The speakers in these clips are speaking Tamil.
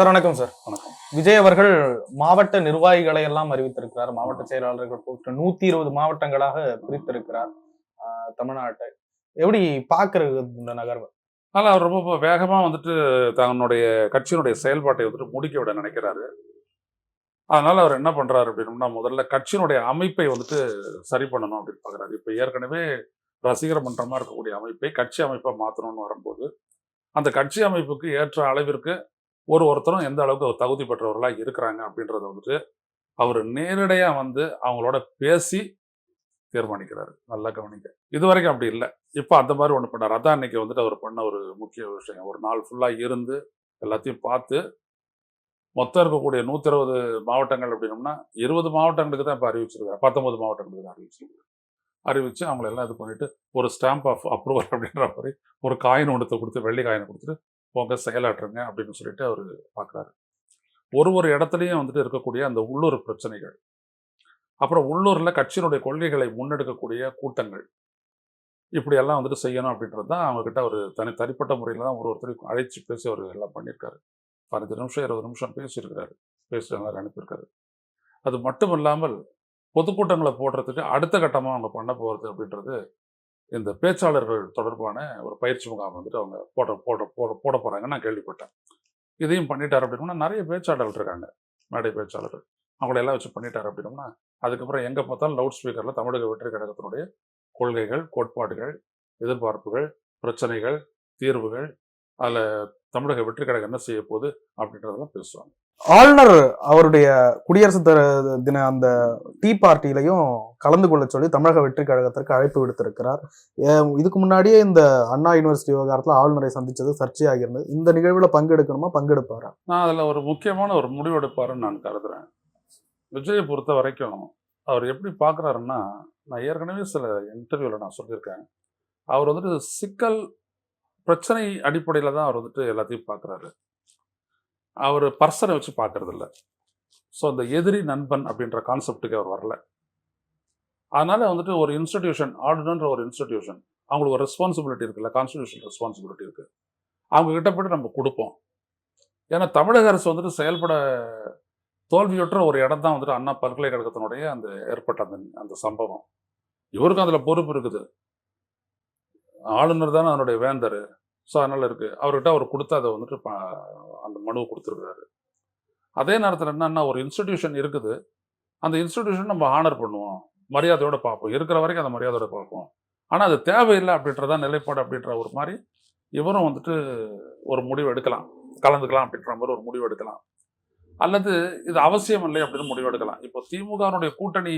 சார் வணக்கம் சார். வணக்கம். விஜய் அவர்கள் மாவட்ட நிர்வாகிகளை எல்லாம் அறிவித்திருக்கிறார். மாவட்ட செயலாளர்கள் போட்டு நூத்தி இருபது மாவட்டங்களாக பிரித்திருக்கிறார். தமிழ்நாட்டை. எப்படி பாக்குறது இந்த நகர்வு? அதனால் அவர் ரொம்ப வேகமாக வந்துட்டு தன்னுடைய கட்சியினுடைய செயல்பாட்டை வந்துட்டு முடிக்க விட நினைக்கிறாரு. அதனால அவர் என்ன பண்றாரு அப்படின்னா முதல்ல கட்சியினுடைய அமைப்பை வந்துட்டு சரி பண்ணணும் அப்படின்னு பார்க்குறாரு இப்போ ஏற்கனவே ரசிகர் மன்றமாக இருக்கக்கூடிய அமைப்பை கட்சி அமைப்பை மாற்றணும்னு வரும்போது அந்த கட்சி அமைப்புக்கு ஏற்ற அளவிற்கு ஒரு ஒருத்தரும் எந்த அளவுக்கு ஒரு தகுதி பெற்றவர்களாக இருக்கிறாங்க அப்படின்றத வந்துட்டு அவர் நேரடியாக வந்து அவங்களோட பேசி தீர்மானிக்கிறாரு. நல்லா கவனிக்க இது வரைக்கும் அப்படி இல்லை. இப்போ அந்த மாதிரி ஒன்று பண்ணார். அதான் இன்னைக்கு வந்துட்டு அவர் பண்ண ஒரு முக்கிய விஷயம். ஒரு நாள் ஃபுல்லாக இருந்து எல்லாத்தையும் பார்த்து மொத்தம் இருக்கக்கூடிய நூற்றி இருபது மாவட்டங்கள் அப்படின்னோம்னா இருபது மாவட்டங்களுக்கு தான் இப்போ அறிவிச்சிருக்காரு. பத்தொன்பது மாவட்டங்களுக்கு தான் அறிவிச்சிருக்காரு. அறிவித்து அவங்கள எல்லாம் இது பண்ணிவிட்டு ஒரு ஸ்டாம்ப் ஆஃப் அப்ரூவல் அப்படின்ற மாதிரி ஒரு காயின் ஒன்றத்தை கொடுத்து வெள்ளி காயினை கொடுத்துட்டு போங்க செயலாற்றுங்க அப்படின்னு சொல்லிட்டு அவர் பார்க்குறாரு ஒரு ஒரு இடத்துலையும் வந்துட்டு இருக்கக்கூடிய அந்த உள்ளூர் பிரச்சனைகள் அப்புறம் உள்ளூரில் கட்சியினுடைய கொள்கைகளை முன்னெடுக்கக்கூடிய கூட்டங்கள் இப்படியெல்லாம் வந்துட்டு செய்யணும் அப்படின்றது தான் அவங்கக்கிட்ட ஒரு தனி தனிப்பட்ட முறையில் தான் ஒரு ஒருத்தரையும் அழைச்சி பேசி அவர் எல்லாம் பண்ணியிருக்காரு. பதினஞ்சு நிமிஷம் இருபது நிமிஷம் பேசியிருக்கிறாரு பேசி எல்லாரும் அனுப்பியிருக்காரு. அது மட்டும் இல்லாமல் பொதுக்கூட்டங்களை போடுறதுக்கு அடுத்த கட்டமாக அவங்க பண்ண போகிறது அப்படின்றது இந்த பேச்சாளர்கள் தொடர்பான ஒரு பயிற்சி முகாம் வந்துட்டு அவங்க போட போட போட போட போகிறாங்கன்னு நான் கேள்விப்பட்டேன். இதையும் பண்ணிட்டார் அப்படின்னா நிறைய பேச்சாளர்கள் இருக்காங்க. மேடை பேச்சாளர்கள். அவங்கள எல்லாம் வச்சு பண்ணிட்டார் அப்படின்னோம்னா அதுக்கப்புறம் எங்கே பார்த்தாலும் லவுட் ஸ்பீக்கரில் தமிழக வெற்றி கழகத்தினுடைய கொள்கைகள் கோட்பாடுகள் எதிர்பார்ப்புகள் பிரச்சனைகள் தீர்வுகள் அதில் தமிழக வெற்றி கழகம் என்ன செய்ய போகுது அப்படின்றதெல்லாம் பேசுவாங்க. ஆளுநர் அவருடைய குடியரசு தின அந்த டீ பார்ட்டிலையும் கலந்து கொள்ள சொல்லி தமிழக வெற்றி கழகத்திற்கு அழைப்பு விடுத்திருக்கிறார். இதுக்கு முன்னாடியே இந்த அண்ணா யூனிவர்சிட்டி விவகாரத்துல ஆளுநரை சந்திச்சது சர்ச்சையாக இருந்தது இந்த நிகழ்வுல பங்கெடுக்கணுமா? பங்கெடுப்பாரா? நான் அதில் ஒரு முக்கியமான ஒரு முடிவெடுப்பாருன்னு நான் கருதுறேன். விஜயை பொறுத்த வரைக்கும் அவர் எப்படி பார்க்குறாருன்னா நான் ஏற்கனவே சில இன்டர்வியூவில் நான் சொல்லியிருக்கேன். அவர் வந்துட்டு சிக்கல் பிரச்சனை அடிப்படையில் தான் அவர் வந்துட்டு எல்லாத்தையும் பார்க்குறாரு அவர் பர்சனை வச்சு பார்க்கறதில்ல ஸோ அந்த எதிரி நண்பன் அப்படின்ற கான்செப்டுக்கு அவர் வரல. அதனால வந்துட்டு ஒரு இன்ஸ்டிடியூஷன் ஆர்டினன்ற ஒரு இன்ஸ்டிடியூஷன் அவங்களுக்கு ஒரு ரெஸ்பான்சிபிலிட்டி இருக்குல்ல கான்ஸ்டியூஷன் ரெஸ்பான்சிபிலிட்டி இருக்கு. அவங்க கிட்ட போய்ட்டு நம்ம கொடுப்போம். ஏன்னா தமிழக அரசு வந்துட்டு செயல்பட தோல்வியுற்ற ஒரு இடம் தான் வந்துட்டு அண்ணா பல்கலைக்கழகத்தினுடைய அந்த ஏற்பட்ட அந்த அந்த சம்பவம். இவருக்கும் அதில் பொறுப்பு இருக்குது. ஆளுநர் தானே அதனுடைய வேந்தர். ஸோ அதனால் இருக்குது அவர்கிட்ட அவர் கொடுத்து அதை வந்துட்டு அந்த மனுவை கொடுத்துருக்காரு. அதே நேரத்தில் என்னன்னா ஒரு இன்ஸ்டிடியூஷன் இருக்குது. அந்த இன்ஸ்டிடியூஷன் நம்ம ஆனர் பண்ணுவோம். மரியாதையோட பார்ப்போம். இருக்கிற வரைக்கும் அந்த மரியாதையோட பார்ப்போம். ஆனால் அது தேவையில்லை அப்படின்றதான் நிலைப்பாடு அப்படின்ற ஒரு மாதிரி இவரும் வந்துட்டு ஒரு முடிவு எடுக்கலாம். கலந்துக்கலாம் அப்படின்ற மாதிரி ஒரு முடிவு எடுக்கலாம். அல்லது இது அவசியம் இல்லை அப்படின்னு முடிவு எடுக்கலாம். இப்போ திமுகனுடைய கூட்டணி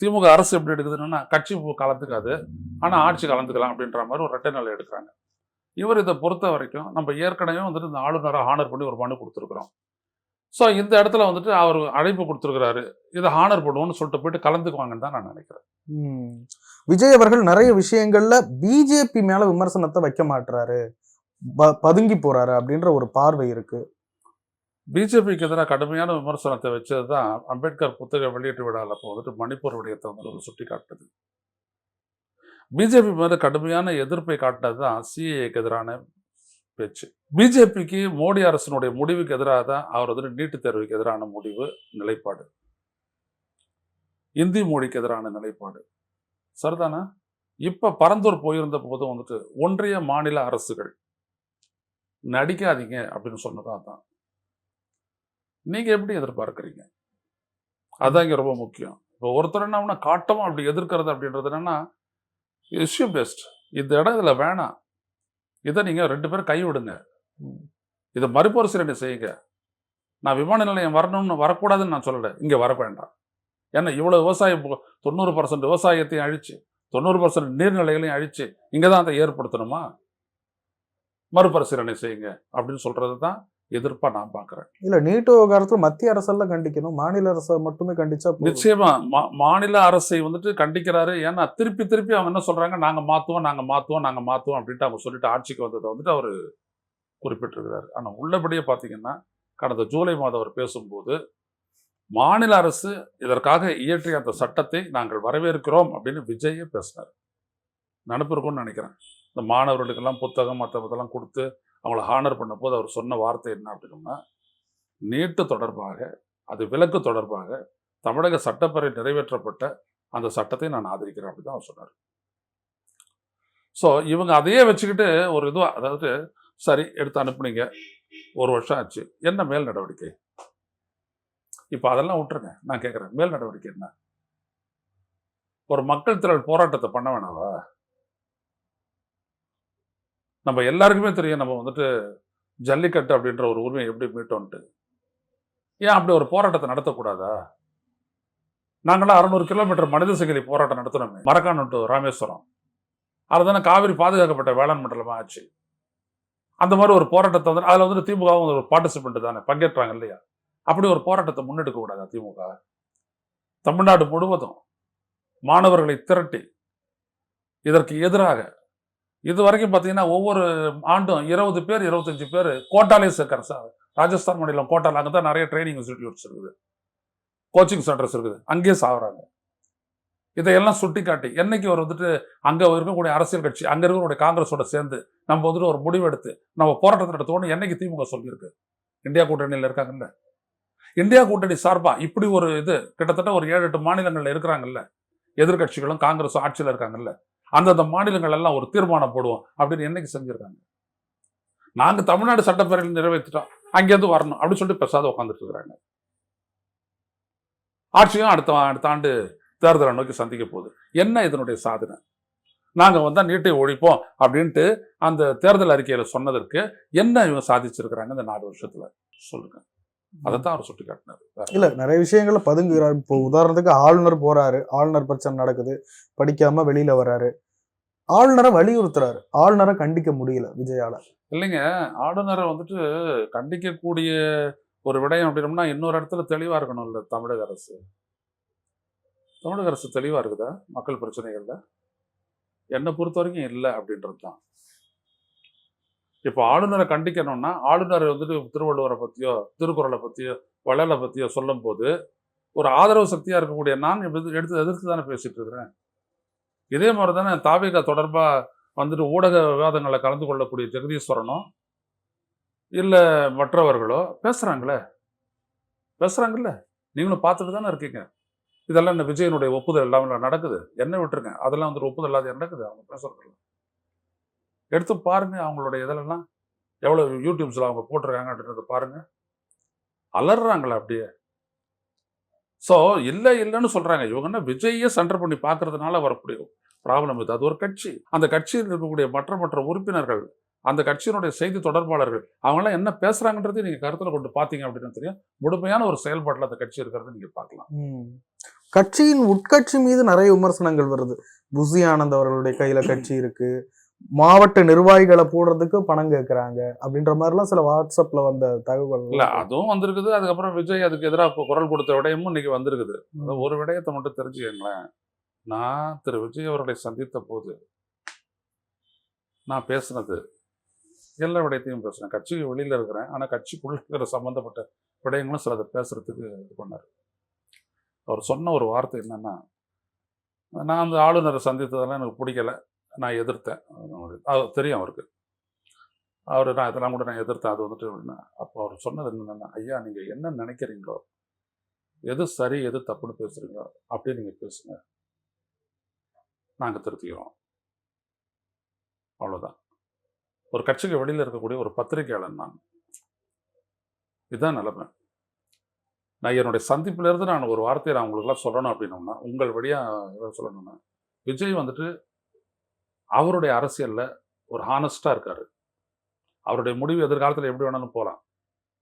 திமுக அரசு எப்படி எடுக்குதுன்னா கட்சி கலந்துக்காது. ஆனால் ஆட்சி கலந்துக்கலாம் அப்படின்ற மாதிரி ஒரு ரெட்டை நிலை எடுக்கிறாங்க. இவர் இதை பொறுத்த வரைக்கும் நம்ம ஏற்கனவே வந்துட்டு இந்த ஆளுநரை ஹானர் பண்ணி ஒரு மனு கொடுத்துருக்குறோம். ஸோ இந்த இடத்துல வந்துட்டு அவர் அழைப்பு கொடுத்துருக்கிறாரு. இதை ஹானர் பண்ணுவோம்னு சொல்லிட்டு போயிட்டு கலந்துக்குவாங்கன்னு தான் நான் நினைக்கிறேன். விஜய் அவர்கள் நிறைய விஷயங்கள்ல பிஜேபி மேல விமர்சனத்தை வைக்க மாட்டுறாரு ப- பதுங்கி போறாரு அப்படின்ற ஒரு பார்வை இருக்கு. பிஜேபிக்கு எதிராக கடுமையான விமர்சனத்தை வச்சது தான் அம்பேத்கர் புத்தக வெளியீட்டு விழாவில் அப்போ வந்துட்டு மணிப்பூர் விடயத்தை வந்து சுட்டி காட்டுது பிஜேபி மீது கடுமையான எதிர்ப்பை காட்டினது தான் சிஏக்கு எதிரான பேச்சு. பிஜேபிக்கு மோடி அரசினுடைய முடிவுக்கு எதிராக தான் அவர் வந்துட்டு நீட்டுத் தேர்வுக்கு எதிரான முடிவு நிலைப்பாடு. இந்தி மொழிக்கு எதிரான நிலைப்பாடு. சரிதானா? இப்போ பரந்தூர் போயிருந்த போதும் வந்துட்டு ஒன்றிய மாநில அரசுகள் நடிக்காதீங்க அப்படின்னு சொன்னதா தான் நீங்கள் எப்படி எதிர்பார்க்குறீங்க? அதான் இங்கே ரொம்ப முக்கியம். இப்போ ஒருத்தர் என்ன ஒன்று காட்டவும் அப்படி எதிர்க்கிறது அப்படின்றது என்னென்னா இஷ்யூ பெஸ்ட் இந்த இடம் இதில் வேணாம். இதை நீங்கள் ரெண்டு பேரும் கைவிடுங்க இதை மறுபரிசீலனை செய்யுங்க. நான் விமான நிலையம் வரணும்னு வரக்கூடாதுன்னு நான் சொல்லலை. இங்கே வர வேண்டாம். ஏன்னா இவ்வளோ விவசாயம் தொண்ணூறு பர்சன்ட் விவசாயத்தையும் அழிச்சு தொண்ணூறு பர்சன்ட் நீர்நிலைகளையும் அழிச்சு இங்கே தான் அதை ஏற்படுத்தணுமா? மறுபரிசீலனை செய்யுங்க அப்படின்னு சொல்கிறது தான் எதிர்ப்பா நான் பார்க்கறேன் இல்ல நீட்டு விவகாரத்துல மத்திய அரசெல்லாம் கண்டிக்கணும். மாநில அரசை மட்டுமே கண்டிச்சா. நிச்சயமா மாநில அரசை வந்துட்டு கண்டிக்கிறாரு. ஏன்னா திருப்பி திருப்பி அவங்க என்ன சொல்றாங்க? நாங்க மாத்துவோம் நாங்க மாத்துவோம் நாங்க மாத்துவோம் அப்படின்ட்டு அவங்க சொல்லிட்டு ஆட்சிக்கு வந்ததை வந்துட்டு அவர் குறிப்பிட்டிருக்கிறாரு. ஆனா உள்ளபடியே பாத்தீங்கன்னா கடந்த ஜூலை மாதம் அவர் பேசும்போது மாநில அரசு இதற்காக இயற்றிய அந்த சட்டத்தை நாங்கள் வரவேற்கிறோம் அப்படின்னு விஜயே பேசினார். நினப்பிருக்கும்னு நினைக்கிறேன். இந்த மாணவர்களுக்கெல்லாம் புத்தகம் மற்ற இதெல்லாம் கொடுத்து அவங்கள ஹானர் பண்ணும்போது அவர் சொன்ன வார்த்தை என்ன அப்படின்னா நீட்டு தொடர்பாக அது விலக்கு தொடர்பாக தமிழக சட்டப்பேரவை நிறைவேற்றப்பட்ட அந்த சட்டத்தை நான் ஆதரிக்கிறேன் அப்படின்னு தான் அவர் சொன்னார். ஸோ இவங்க அதையே வச்சுக்கிட்டு ஒரு இதுவாக அதாவது சரி எடுத்து அனுப்புனீங்க ஒரு வருஷம் ஆச்சு என்ன மேல் நடவடிக்கை? இப்போ அதெல்லாம் விட்டுருங்க நான் கேட்குறேன் மேல் நடவடிக்கை என்ன? ஒரு மக்கள் திரள் போராட்டத்தை பண்ண வேணாவா? நம்ம எல்லாருக்குமே தெரியும் நம்ம வந்துட்டு ஜல்லிக்கட்டு அப்படின்ற ஒரு உரிமையை எப்படி மீட்டோன்ட்டு. ஏன் அப்படி ஒரு போராட்டத்தை நடத்தக்கூடாதா? நாங்களாம் அறுநூறு கிலோமீட்டர் மனித சங்கிலி போராட்டம் நடத்தினோமே. மரக்காணம் டு ராமேஸ்வரம். அதுதானே காவிரி பாதுகாக்கப்பட்ட வேளாண் மண்டலமாக ஆச்சு. அந்த மாதிரி ஒரு போராட்டத்தை வந்து அதில் வந்துட்டு திமுகவும் ஒரு பார்ட்டிசிபெண்ட் தானே பங்கேற்றாங்க இல்லையா? அப்படி ஒரு போராட்டத்தை முன்னெடுக்க கூடாதா திமுக? தமிழ்நாடு முழுவதும் மாணவர்களை திரட்டி இதற்கு எதிராக இது வரைக்கும் பார்த்தீங்கன்னா ஒவ்வொரு ஆண்டும் இருபது பேர் இருபத்தஞ்சு பேர் கோட்டாலே சேர்க்கிற சார். ராஜஸ்தான் மாநிலம் கோட்டால அங்கே தான் நிறைய ட்ரைனிங் இன்ஸ்டிடியூட்ஸ் இருக்குது. கோச்சிங் சென்டர்ஸ் இருக்குது. அங்கேயே சாகுறாங்க இதையெல்லாம் சுட்டி காட்டி என்னைக்கு அவர் வந்துட்டு அங்கே இருக்கக்கூடிய அரசியல் கட்சி அங்கே இருக்கக்கூடிய காங்கிரஸோட சேர்ந்து நம்ம வந்துட்டு ஒரு முடிவு எடுத்து நம்ம போராட்டத்தை நடத்துவோம்னு என்னைக்கு திமுக சொல்லியிருக்கு? இந்தியா கூட்டணியில் இருக்காங்கல்ல. இந்தியா கூட்டணி சார்பா இப்படி ஒரு இது கிட்டத்தட்ட ஒரு ஏழு எட்டு மாநிலங்கள்ல இருக்கிறாங்கல்ல. எதிர்க்கட்சிகளும் காங்கிரஸும் ஆட்சியில் இருக்காங்கல்ல. அந்தந்த மாநிலங்கள் எல்லாம் ஒரு தீர்மானம் போடுவோம் அப்படின்னு என்னைக்கு செஞ்சிருக்காங்க? நாங்க தமிழ்நாடு சட்டப்பேரவையில் நிறைவேற்றிட்டோம் அங்கேருந்து வரணும் அப்படின்னு சொல்லிட்டு பெசாத உட்காந்துட்டு இருக்கிறாங்க. ஆட்சியும் அடுத்த அடுத்த ஆண்டு தேர்தலை நோக்கி சந்திக்க போகுது. என்ன இதனுடைய சாதனை? நாங்க வந்தா நீட்டை ஒழிப்போம் அப்படின்ட்டு அந்த தேர்தல் அறிக்கையில சொன்னதற்கு என்ன இவங்க சாதிச்சிருக்கிறாங்க இந்த நாலு வருஷத்துல? சொல்லுங்க அதைத்தான் அவர் சுட்டி காட்டினார் இல்ல நிறைய விஷயங்கள்ல பதுங்குகிறார். இப்போ உதாரணத்துக்கு ஆளுநர் போறாரு. ஆளுநர் பிரச்சனை நடக்குது. படிக்காம வெளியில வராரு ஆளுநரை வலியுறுத்துறாரு. ஆளுநரை கண்டிக்க முடியல விஜயால. இல்லைங்க. ஆளுநரை வந்துட்டு கண்டிக்கக்கூடிய ஒரு விடயம் அப்படின்னம்னா இன்னொரு இடத்துல தெளிவா இருக்கணும்ல தமிழக அரசு? தமிழக அரசு தெளிவா இருக்குதா மக்கள் பிரச்சனைகள்ல? என்னை பொறுத்த வரைக்கும் இல்லை அப்படின்றது தான் இப்போ ஆளுநரை கண்டிக்கணும்னா ஆளுநர் வந்துட்டு திருவள்ளுவரை பற்றியோ திருக்குறளை பற்றியோ வள்ளலை பற்றியோ சொல்லும் போது ஒரு ஆதரவு சக்தியாக இருக்கக்கூடிய நான் எப்படி எடுத்து எதிர்த்து தானே பேசிட்டு இருக்கிறேன். இதே மாதிரி தானே தாவேகா தொடர்பாக வந்துட்டு ஊடக விவாதங்களை கலந்து கொள்ளக்கூடிய ஜெகதீஸ்வரனோ இல்லை மற்றவர்களோ பேசுகிறாங்களே பேசுகிறாங்கல்ல நீங்களும் பார்த்துட்டு தானே இருக்கீங்க. இதெல்லாம் இந்த விஜயனுடைய ஒப்புதல் இல்லாமல் நடக்குது. என்ன விட்டுருங்க. அதெல்லாம் வந்துட்டு ஒப்புதல் இல்லாத நடக்குது? அவங்க பேசுறதுல எடுத்து பாருங்க அவங்களுடைய இதெல்லாம். எவ்வளோ யூடியூப்ஸில் அவங்க போட்டிருக்காங்க பாருங்கள் பாருங்க. அலறாங்களே அப்படியே. ஸோ இல்லை இல்லைன்னு சொல்றாங்க. இவங்க என்ன சண்டை சென்டர் பண்ணி பார்க்கறதுனால வரக்கூடிய ப்ராப்ளம் இது. அது ஒரு கட்சி. அந்த கட்சியில் இருக்கக்கூடிய மற்ற மற்ற உறுப்பினர்கள் அந்த கட்சியினுடைய செய்தி தொடர்பாளர்கள் அவங்களாம் என்ன பேசுறாங்கன்றதை நீங்க கருத்துல கொண்டு பார்த்தீங்க அப்படின்னு தெரியும். முழுமையான ஒரு செயல்பாட்டில் அந்த கட்சி இருக்கிறத நீங்கள் பார்க்கலாம். கட்சியின் உட்கட்சி மீது நிறைய விமர்சனங்கள் வருது. புசி ஆனந்த் அவர்களுடைய கையில் கட்சி இருக்கு. மாவட்ட நிர்வாகிகளை போடுறதுக்கு பணம் கேட்கறாங்க அப்படின்ற மாதிரிலாம் சில வாட்ஸ்அப்ல வந்த தகவல். இல்ல அதுவும் வந்திருக்குது. அதுக்கப்புறம் விஜய் அதுக்கு எதிராக குரல் கொடுத்த விடயமும் இன்னைக்கு வந்திருக்குது. ஒரு விடயத்தை மட்டும் தெரிஞ்சுக்கங்களேன். நான் திரு விஜய் அவர்களை சந்தித்த போது நான் பேசுனது எல்லா விடயத்தையும் பேசுனேன். கட்சிக்கு வெளியில இருக்கிறேன். ஆனா கட்சிக்குள்ள இருக்கிற சம்பந்தப்பட்ட விடயங்களும் சிலதை பேசுறதுக்கு இது பண்ணார். அவர் சொன்ன ஒரு வார்த்தை என்னன்னா நான் அந்த ஆளுநரை சந்தித்ததெல்லாம் எனக்கு பிடிக்கல. நான் எதிர்த்தேன். அது தெரியும் அவருக்கு. அவர் நான் இதெல்லாம் கூட நான் எதிர்த்தேன். அது வந்துட்டு அப்படின்னா அப்போ அவர் சொன்னது என்னென்னா ஐயா நீங்கள் என்ன நினைக்கிறீங்களோ எது சரி எது தப்புன்னு பேசுறீங்களோ அப்படியே நீங்கள் பேசுங்க. நாங்கள் திருத்திக்கிறோம். அவ்வளோதான் ஒரு கட்சிக்கு வெளியில் இருக்கக்கூடிய ஒரு பத்திரிகையாளன் நான். இதுதான் நிலைமை. நான் என்னுடைய சந்திப்பிலேருந்து நான் ஒரு வார்த்தையை நான் உங்களுக்குலாம் சொல்லணும் அப்படின்னோம்னா உங்கள் வழியாக சொல்லணும்னா விஜய் வந்துட்டு அவருடைய அரசியல்ல ஒரு ஹானஸ்டா இருக்காரு. அவருடைய முடிவு எதிர்காலத்தில் எப்படி வேணாலும் போகலாம்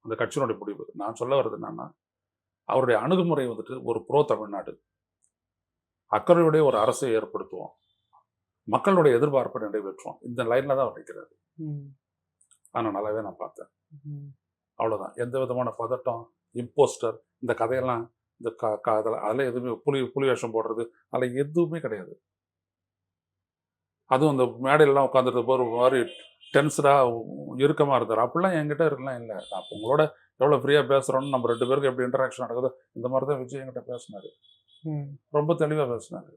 அந்த கட்சியினுடைய முடிவு. நான் சொல்ல வர்றது என்னன்னா அவருடைய அணுகுமுறை வந்துட்டு ஒரு ப்ரோ தமிழ்நாடு. அக்கறையுடைய ஒரு அரசை ஏற்படுத்துவோம். மக்களுடைய எதிர்பார்ப்பை நிறைவேற்றுவோம். இந்த லைன்ல தான் அவர் நிற்கிறாரு. ஆனால் நல்லாவே நான் பார்த்தேன். ம். அவ்வளவுதான். எந்த விதமான பதட்டம் இம்போஸ்டர் இந்த கதையெல்லாம் இந்த க க- அதில் அதில் எதுவுமே புலி புலி வேஷம் போடுறது அதில் எதுவுமே கிடையாது. அதுவும் இந்த மேடையிலலாம் உட்காந்துட்டு ஒரு மாதிரி டென்ஸ்டாக இறுக்கமாக இருந்தார் அப்படிலாம் என்கிட்ட இருக்கலாம் இல்லை. நான் உங்களோட எவ்வளோ ஃப்ரீயாக பேசுகிறோன்னு நம்ம ரெண்டு பேருக்கு எப்படி இன்டராக்ஷன் நடக்குதோ இந்த மாதிரி தான் விஜய் என்கிட்ட பேசினார். ரொம்ப தெளிவாக பேசினார்.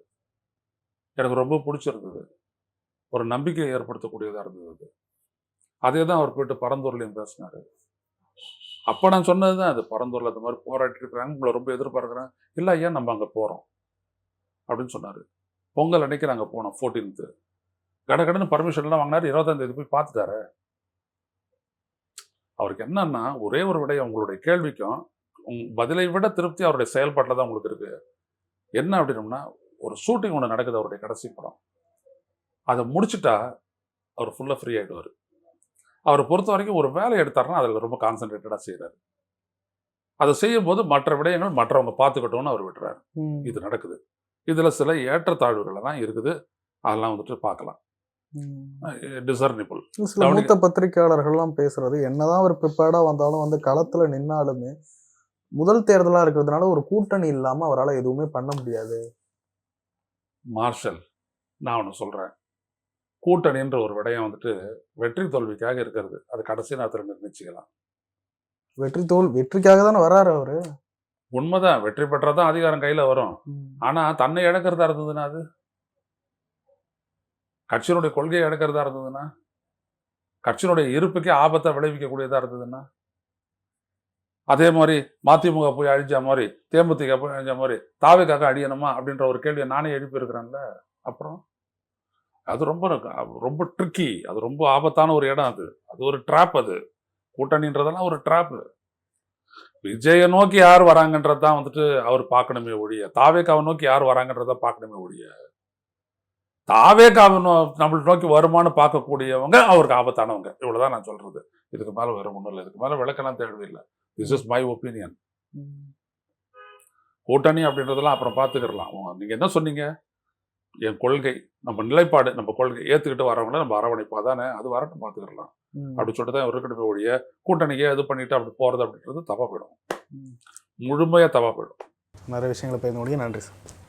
எனக்கு ரொம்ப பிடிச்சிருந்தது. ஒரு நம்பிக்கையை ஏற்படுத்தக்கூடியதாக இருந்தது அது. அதே தான் அவர் போயிட்டு பரந்தூர்லையும் பேசினார். அப்போ நான் சொன்னது தான் அது பரந்தூரில் இந்த மாதிரி போராட்டி இருக்கிறாங்க உங்களை ரொம்ப எதிர்பார்க்குறேன். இல்லை ஐயா நம்ம அங்கே போகிறோம் அப்படின்னு சொன்னார். பொங்கல் அன்னைக்கு நாங்கள் போனோம் ஃபோர்டீன்த்து கட கடன்னு பர்மிஷன்லாம் வாங்கினார் இருபதாம் தேதி போய் பார்த்துட்டாரு. அவருக்கு என்னன்னா ஒரே ஒரு விடயம் உங்களுடைய கேள்விக்கும் உங் பதிலை விட திருப்தி அவருடைய செயல்பாட்டில் தான் உங்களுக்கு இருக்கு. என்ன அப்படின்னோம்னா ஒரு ஷூட்டிங் ஒன்று நடக்குது அவருடைய கடைசி படம். அதை முடிச்சுட்டா அவர் ஃபுல்லாக ஃப்ரீ ஆகிடுவார் அவரை பொறுத்த வரைக்கும் ஒரு வேலை எடுத்தாருன்னா அதில் ரொம்ப கான்சென்ட்ரேட்டடாக செய்கிறாரு அதை செய்யும்போது மற்ற விடயங்கள் மற்றவங்க பார்த்துக்கட்டும்னு அவர் விட்டுறாரு. இது நடக்குது. இதில் சில ஏற்றத்தாழ்வுகள் தான் இருக்குது. அதெல்லாம் வந்துட்டு பார்க்கலாம். டிசர்னிபிள் சில மூத்த பத்திரிகையாளர்கள்லாம் பேசுறது. என்னதான் அவர் ப்ரிப்பேர்டா வந்தாலும் வந்து களத்துல நின்னாலுமே முதல் தேர்தலா இருக்கிறதுனால ஒரு கூட்டணி இல்லாம அவரால் எதுவுமே பண்ண முடியாது. மார்ஷல் நான் ஒன்று சொல்கிறேன் கூட்டணின்ற ஒரு விடயம் வந்துட்டு வெற்றி தோல்விக்காக இருக்கிறது. அது கடைசி நேரத்தில் நிர்ணயிச்சுக்கலாம். வெற்றி தோல் வெற்றிக்காக தானே வராரு அவரு. உண்மைதான். வெற்றி பெற்றாதான் அதிகாரம் கையில் வரும். ஆனால் தன்னை இழக்கிறதா இருந்ததுன்னா அது? கட்சியினுடைய கொள்கையை எடுக்கிறதா இருந்ததுன்னா கட்சியினுடைய இருப்புக்கே ஆபத்தை விளைவிக்கக்கூடியதாக இருந்ததுன்னா அதே மாதிரி மதிமுக போய் அழிஞ்ச மாதிரி தேமுதிக போய் அழிஞ்ச மாதிரி தாவைக்காக அழியணுமா அப்படின்ற ஒரு கேள்வியை நானே எழுப்பியிருக்கிறேன்ல. அப்புறம் அது ரொம்ப ரொம்ப ட்ரிக்கி அது ரொம்ப ஆபத்தான ஒரு இடம் அது. அது ஒரு ட்ராப் அது. கூட்டணின்றதெல்லாம் ஒரு ட்ராப்பு விஜயை நோக்கி யார் வராங்கன்றது தான் வந்துட்டு அவர் பார்க்கணுமே ஒழிய தாவேக்காவை நோக்கி யார் வராங்கன்றத பார்க்கணுமே ஒழிய தாவேக்காவை நோ நம்மளை நோக்கி வருமானு பார்க்கக்கூடியவங்க அவருக்கு ஆபத்தானவங்க. இவ்வளவுதான் நான் சொல்றது. இதுக்கு மேல வேற ஒன்றும் இல்லை. இதுக்கு மேல விளக்கெல்லாம் தேவையில்லை திஸ் இஸ் மை. ஒப்பீனியன் கூட்டணி அப்படின்றதெல்லாம் அப்புறம் பார்த்துக்கிடலாம். உங்க- நீங்க என்ன சொன்னீங்க? என் கொள்கை நம்ம நிலைப்பாடு நம்ம கொள்கை ஏத்துக்கிட்டு வரவங்கள நம்ம அரவணைப்பா தானே? அது வரட்டும் பார்த்துக்கிடலாம். அப்படி சொல்லிட்டு தான் இருக்கணுமே ஒழிய கூட்டணிக்கே இது பண்ணிட்டு அப்படி போறது அப்படின்றது தப்பா போயிடும். ம். முழுமையா தப்பா போயிடும். நிறைய விஷயங்களை பேச முடியும் நன்றி சார்.